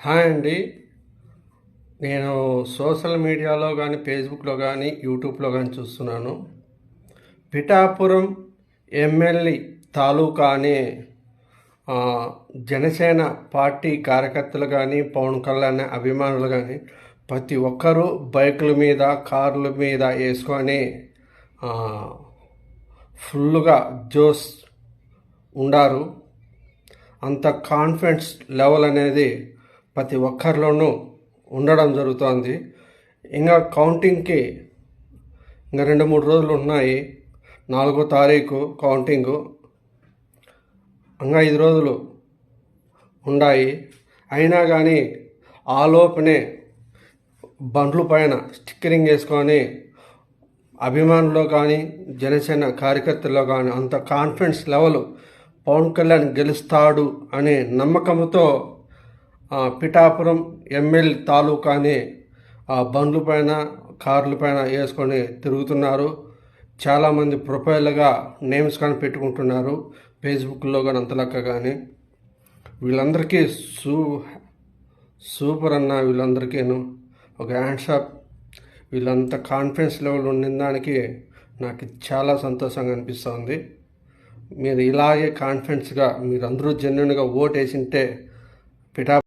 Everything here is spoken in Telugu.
హాయ్ అండి. నేను సోషల్ మీడియాలో కానీ ఫేస్బుక్లో కానీ యూట్యూబ్లో కానీ చూస్తున్నాను. పిఠాపురం ఎమ్మెల్యే తాలూకా అనే జనసేన పార్టీ కార్యకర్తలు కానీ పవన్ కళ్యాణ్ అభిమానులు కానీ ప్రతి ఒక్కరూ బైకుల మీద కార్ల మీద వేసుకొని ఫుల్గా జోస్ ఉండారు. అంత కాన్ఫిడెన్స్ లెవెల్ అనేది ప్రతి ఒక్కరిలోనూ ఉండడం జరుగుతోంది. ఇంకా కౌంటింగ్కి ఇంకా రెండు మూడు రోజులు ఉన్నాయి. నాలుగో తారీఖు కౌంటింగు. ఇంకా ఐదు రోజులు ఉన్నాయి. అయినా కానీ ఆ లోపునే బండ్ల పైన స్టిక్కరింగ్ వేసుకొని అభిమానుల్లో కానీ జనసేన కార్యకర్తల్లో కానీ అంత కాన్ఫిడెన్స్ లెవెల్ పవన్ కళ్యాణ్ గెలుస్తాడు అనే నమ్మకంతో పిఠాపురం ఎమ్మెల్యే తాలూకాని ఆ బండ్ల పైన కార్ల పైన వేసుకొని తిరుగుతున్నారు. చాలామంది ప్రొఫైల్గా నేమ్స్ కానీ పెట్టుకుంటున్నారు. ఫేస్బుక్లో కానీ అంతలక్క కానీ. వీళ్ళందరికీ సూ సూపర్ అన్న వీళ్ళందరికీను. ఒక హ్యాండ్షాప్ వీళ్ళంత కాన్ఫిడెన్స్ లెవెల్ ఉండిన దానికి నాకు చాలా సంతోషంగా అనిపిస్తుంది. మీరు ఇలాగే కాన్ఫిడెన్స్గా మీరందరూ జెన్యున్గా ఓట్ వేసింటే పిఠా